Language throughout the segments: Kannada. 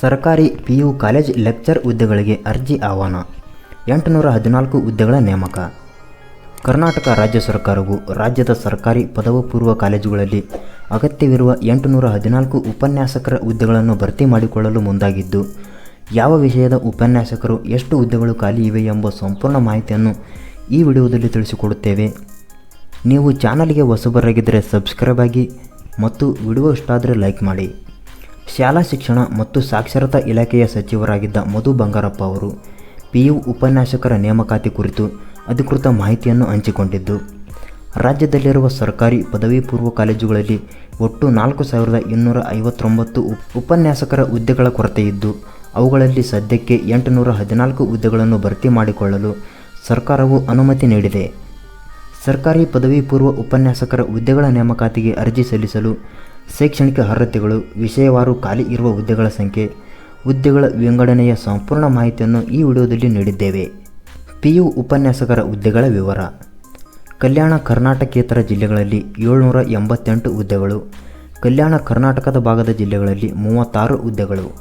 ಸರ್ಕಾರಿ ಪಿ ಯು ಕಾಲೇಜ್ ಲೆಕ್ಚರ್ ಹುದ್ದೆಗಳಿಗೆ ಅರ್ಜಿ ಆಹ್ವಾನ. ಎಂಟುನೂರ ಹದಿನಾಲ್ಕು ಹುದ್ದೆಗಳ ನೇಮಕ. ಕರ್ನಾಟಕ ರಾಜ್ಯ ಸರ್ಕಾರವು ರಾಜ್ಯದ ಸರ್ಕಾರಿ ಪದವಿ ಪೂರ್ವ ಕಾಲೇಜುಗಳಲ್ಲಿ ಅಗತ್ಯವಿರುವ ಎಂಟುನೂರ ಹದಿನಾಲ್ಕು ಉಪನ್ಯಾಸಕರ ಹುದ್ದೆಗಳನ್ನು ಭರ್ತಿ ಮಾಡಿಕೊಳ್ಳಲು ಮುಂದಾಗಿದ್ದು, ಯಾವ ವಿಷಯದ ಉಪನ್ಯಾಸಕರು ಎಷ್ಟು ಹುದ್ದೆಗಳು ಖಾಲಿ ಇವೆ ಎಂಬ ಸಂಪೂರ್ಣ ಮಾಹಿತಿಯನ್ನು ಈ ವಿಡಿಯೋದಲ್ಲಿ ತಿಳಿಸಿಕೊಡುತ್ತೇವೆ. ನೀವು ಚಾನಲ್ಗೆ ಹೊಸಬರಾಗಿದ್ದರೆ ಸಬ್ಸ್ಕ್ರೈಬ್ ಆಗಿ ಮತ್ತು ವಿಡಿಯೋ ಇಷ್ಟ ಆದರೆ ಲೈಕ್ ಮಾಡಿ. ಶಾಲಾ ಶಿಕ್ಷಣ ಮತ್ತು ಸಾಕ್ಷರತಾ ಇಲಾಖೆಯ ಸಚಿವರಾಗಿದ್ದ ಮಧು ಬಂಗಾರಪ್ಪ ಅವರು. ಪಿ ಯು ಉಪನ್ಯಾಸಕರ ನೇಮಕಾತಿ ಕುರಿತು ಅಧಿಕೃತ ಮಾಹಿತಿಯನ್ನು ಹಂಚಿಕೊಂಡಿದ್ದು, ರಾಜ್ಯದಲ್ಲಿರುವ ಸರ್ಕಾರಿ ಪದವಿ ಪೂರ್ವ ಕಾಲೇಜುಗಳಲ್ಲಿ ಒಟ್ಟು ನಾಲ್ಕು ಸಾವಿರದ ಇನ್ನೂರ ಐವತ್ತೊಂಬತ್ತು ಉಪ್- ಉಪನ್ಯಾಸಕರ ಹುದ್ದೆಗಳ ಕೊರತೆಯಿದ್ದು, ಅವುಗಳಲ್ಲಿ ಸದ್ಯಕ್ಕೆ ಎಂಟುನೂರ ಹದಿನಾಲ್ಕು ಹುದ್ದೆಗಳನ್ನು ಭರ್ತಿ ಮಾಡಿಕೊಳ್ಳಲು ಸರ್ಕಾರವು ಅನುಮತಿ ನೀಡಿದೆ. ಸರ್ಕಾರಿ ಪದವಿ ಪೂರ್ವ ಉಪನ್ಯಾಸಕರ ಹುದ್ದೆಗಳ ನೇಮಕಾತಿಗೆ ಅರ್ಜಿ ಸಲ್ಲಿಸಲು ಶೈಕ್ಷಣಿಕ ಅರ್ಹತೆಗಳು, ವಿಷಯವಾರು ಖಾಲಿ ಇರುವ ಹುದ್ದೆಗಳ ಸಂಖ್ಯೆ, ಹುದ್ದೆಗಳ ವಿಂಗಡಣೆಯ ಸಂಪೂರ್ಣ ಮಾಹಿತಿಯನ್ನು ಈ ವಿಡಿಯೋದಲ್ಲಿ ನೀಡಿದ್ದೇವೆ. ಪಿ ಯು ಉಪನ್ಯಾಸಕರ ಹುದ್ದೆಗಳ ವಿವರ. ಕಲ್ಯಾಣ ಕರ್ನಾಟಕೇತರ ಜಿಲ್ಲೆಗಳಲ್ಲಿ ಏಳ್ನೂರ ಎಂಬತ್ತೆಂಟು ಹುದ್ದೆಗಳು, ಕಲ್ಯಾಣ ಕರ್ನಾಟಕದ ಭಾಗದ ಜಿಲ್ಲೆಗಳಲ್ಲಿ ಮೂವತ್ತಾರು ಹುದ್ದೆಗಳು.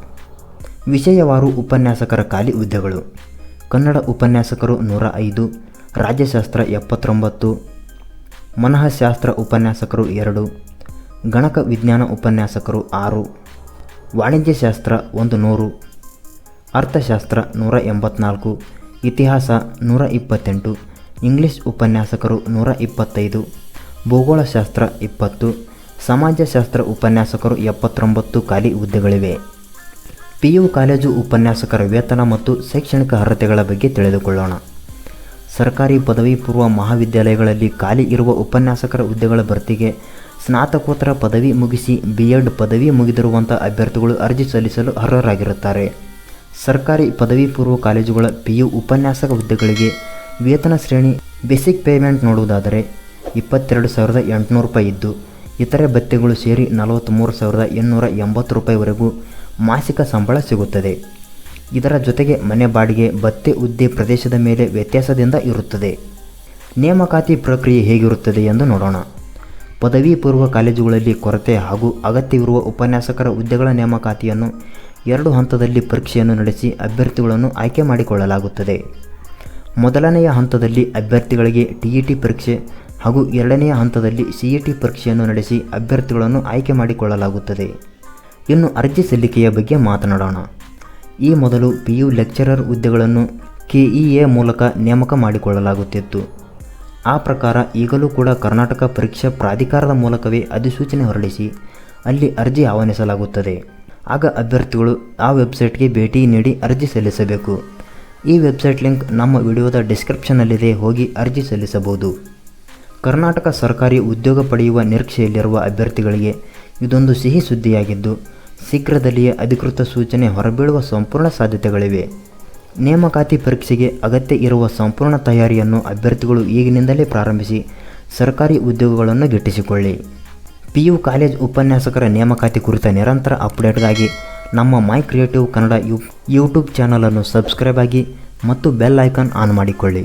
ವಿಷಯವಾರು ಉಪನ್ಯಾಸಕರ ಖಾಲಿ ಹುದ್ದೆಗಳು. ಕನ್ನಡ ಉಪನ್ಯಾಸಕರು ನೂರ ಐದು, ರಾಜ್ಯಶಾಸ್ತ್ರ ಎಪ್ಪತ್ತೊಂಬತ್ತು, ಮನಃಶಾಸ್ತ್ರ ಉಪನ್ಯಾಸಕರು ಎರಡು ಗಣಕ ವಿಜ್ಞಾನ ಉಪನ್ಯಾಸಕರು ಆರು ವಾಣಿಜ್ಯಶಾಸ್ತ್ರ ಒಂದು ನೂರು, ಅರ್ಥಶಾಸ್ತ್ರ ನೂರ ಎಂಬತ್ನಾಲ್ಕು, ಇತಿಹಾಸ ನೂರ ಇಪ್ಪತ್ತೆಂಟು, ಇಂಗ್ಲಿಷ್ ಉಪನ್ಯಾಸಕರು ನೂರ ಇಪ್ಪತ್ತೈದು, ಭೂಗೋಳಶಾಸ್ತ್ರ ಇಪ್ಪತ್ತು, ಸಮಾಜಶಾಸ್ತ್ರ ಉಪನ್ಯಾಸಕರು ಎಪ್ಪತ್ತೊಂಬತ್ತು ಖಾಲಿ ಹುದ್ದೆಗಳಿವೆ. ಪಿ ಯು ಕಾಲೇಜು ಉಪನ್ಯಾಸಕರ ವೇತನ ಮತ್ತು ಶೈಕ್ಷಣಿಕ ಅರ್ಹತೆಗಳ ಬಗ್ಗೆ ತಿಳಿದುಕೊಳ್ಳೋಣ. ಸರ್ಕಾರಿ ಪದವಿ ಪೂರ್ವ ಮಹಾವಿದ್ಯಾಲಯಗಳಲ್ಲಿ ಖಾಲಿ ಇರುವ ಉಪನ್ಯಾಸಕರ ಹುದ್ದೆಗಳ ಭರ್ತಿಗೆ ಸ್ನಾತಕೋತ್ತರ ಪದವಿ ಮುಗಿಸಿ ಬಿ ಎಡ್ ಪದವಿ ಮುಗಿದಿರುವಂಥ ಅಭ್ಯರ್ಥಿಗಳು ಅರ್ಜಿ ಸಲ್ಲಿಸಲು ಅರ್ಹರಾಗಿರುತ್ತಾರೆ. ಸರ್ಕಾರಿ ಪದವಿ ಪೂರ್ವ ಕಾಲೇಜುಗಳ ಪಿ ಯು ಉಪನ್ಯಾಸಕ ಹುದ್ದೆಗಳಿಗೆ ವೇತನ ಶ್ರೇಣಿ ಬೇಸಿಕ್ ಪೇಮೆಂಟ್ ನೋಡುವುದಾದರೆ ಇಪ್ಪತ್ತೆರಡು ಸಾವಿರದ ಎಂಟುನೂರು ರೂಪಾಯಿ ಇದ್ದು, ಇತರೆ ಭತ್ಯೆಗಳು ಸೇರಿ ನಲವತ್ತ್ಮೂರು ಸಾವಿರದ ಎಂಟುನೂರ ಎಂಬತ್ತು ರೂಪಾಯಿವರೆಗೂ ಮಾಸಿಕ ಸಂಬಳ ಸಿಗುತ್ತದೆ. ಇದರ ಜೊತೆಗೆ ಮನೆ ಬಾಡಿಗೆ ಭತ್ತೆ ಹುದ್ದೆ ಪ್ರದೇಶದ ಮೇಲೆ ವ್ಯತ್ಯಾಸದಿಂದ ಇರುತ್ತದೆ. ನೇಮಕಾತಿ ಪ್ರಕ್ರಿಯೆ ಹೇಗಿರುತ್ತದೆ ಎಂದು ನೋಡೋಣ. ಪದವಿ ಪೂರ್ವ ಕಾಲೇಜುಗಳಲ್ಲಿ ಕೊರತೆ ಹಾಗೂ ಅಗತ್ಯವಿರುವ ಉಪನ್ಯಾಸಕರ ಹುದ್ದೆಗಳ ನೇಮಕಾತಿಯನ್ನು ಎರಡು ಹಂತದಲ್ಲಿ ಪರೀಕ್ಷೆಯನ್ನು ನಡೆಸಿ ಅಭ್ಯರ್ಥಿಗಳನ್ನು ಆಯ್ಕೆ ಮಾಡಿಕೊಳ್ಳಲಾಗುತ್ತದೆ. ಮೊದಲನೆಯ ಹಂತದಲ್ಲಿ ಅಭ್ಯರ್ಥಿಗಳಿಗೆ ಟಿ ಇ ಟಿ ಪರೀಕ್ಷೆ ಹಾಗೂ ಎರಡನೆಯ ಹಂತದಲ್ಲಿ ಸಿ ಇ ಟಿ ಪರೀಕ್ಷೆಯನ್ನು ನಡೆಸಿ ಅಭ್ಯರ್ಥಿಗಳನ್ನು ಆಯ್ಕೆ ಮಾಡಿಕೊಳ್ಳಲಾಗುತ್ತದೆ. ಇನ್ನು ಅರ್ಜಿ ಸಲ್ಲಿಕೆಯ ಬಗ್ಗೆ ಮಾತನಾಡೋಣ. ಈ ಮೊದಲು ಪಿ ಯು ಲೆಕ್ಚರರ್ ಹುದ್ದೆಗಳನ್ನು ಕೆಇಎ ಮೂಲಕ ನೇಮಕ ಮಾಡಿಕೊಳ್ಳಲಾಗುತ್ತಿತ್ತು. ಆ ಪ್ರಕಾರ ಈಗಲೂ ಕೂಡ ಕರ್ನಾಟಕ ಪರೀಕ್ಷಾ ಪ್ರಾಧಿಕಾರದ ಮೂಲಕವೇ ಅಧಿಸೂಚನೆ ಹೊರಡಿಸಿ ಅಲ್ಲಿ ಅರ್ಜಿ ಆಹ್ವಾನಿಸಲಾಗುತ್ತದೆ. ಆಗ ಅಭ್ಯರ್ಥಿಗಳು ಆ ವೆಬ್ಸೈಟ್ಗೆ ಭೇಟಿ ನೀಡಿ ಅರ್ಜಿ ಸಲ್ಲಿಸಬೇಕು. ಈ ವೆಬ್ಸೈಟ್ ಲಿಂಕ್ ನಮ್ಮ ವಿಡಿಯೋದ ಡಿಸ್ಕ್ರಿಪ್ಷನ್ನಲ್ಲಿದೆ, ಹೋಗಿ ಅರ್ಜಿ ಸಲ್ಲಿಸಬಹುದು. ಕರ್ನಾಟಕ ಸರ್ಕಾರಿ ಉದ್ಯೋಗ ಪಡೆಯುವ ನಿರೀಕ್ಷೆಯಲ್ಲಿರುವ ಅಭ್ಯರ್ಥಿಗಳಿಗೆ ಇದೊಂದು ಸಿಹಿ ಸುದ್ದಿಯಾಗಿದ್ದು, ಶೀಘ್ರದಲ್ಲಿಯೇ ಅಧಿಕೃತ ಸೂಚನೆ ಹೊರಬೀಳುವ ಸಂಪೂರ್ಣ ಸಾಧ್ಯತೆಗಳಿವೆ. ನೇಮಕಾತಿ ಪರೀಕ್ಷೆಗೆ ಅಗತ್ಯ ಇರುವ ಸಂಪೂರ್ಣ ತಯಾರಿಯನ್ನು ಅಭ್ಯರ್ಥಿಗಳು ಈಗಿನಿಂದಲೇ ಪ್ರಾರಂಭಿಸಿ ಸರ್ಕಾರಿ ಉದ್ಯೋಗಗಳನ್ನು ಗಿಟ್ಟಿಸಿಕೊಳ್ಳಿ. ಪಿ ಯು ಕಾಲೇಜ್ ಉಪನ್ಯಾಸಕರ ನೇಮಕಾತಿ ಕುರಿತ ನಿರಂತರ ಅಪ್ಡೇಟ್ಗಾಗಿ ನಮ್ಮ my creative Kannada you, YouTube ಚಾನಲನ್ನು ಸಬ್ಸ್ಕ್ರೈಬ್ ಆಗಿ ಮತ್ತು ಬೆಲ್ ಐಕಾನ್ ಆನ್ ಮಾಡಿಕೊಳ್ಳಿ.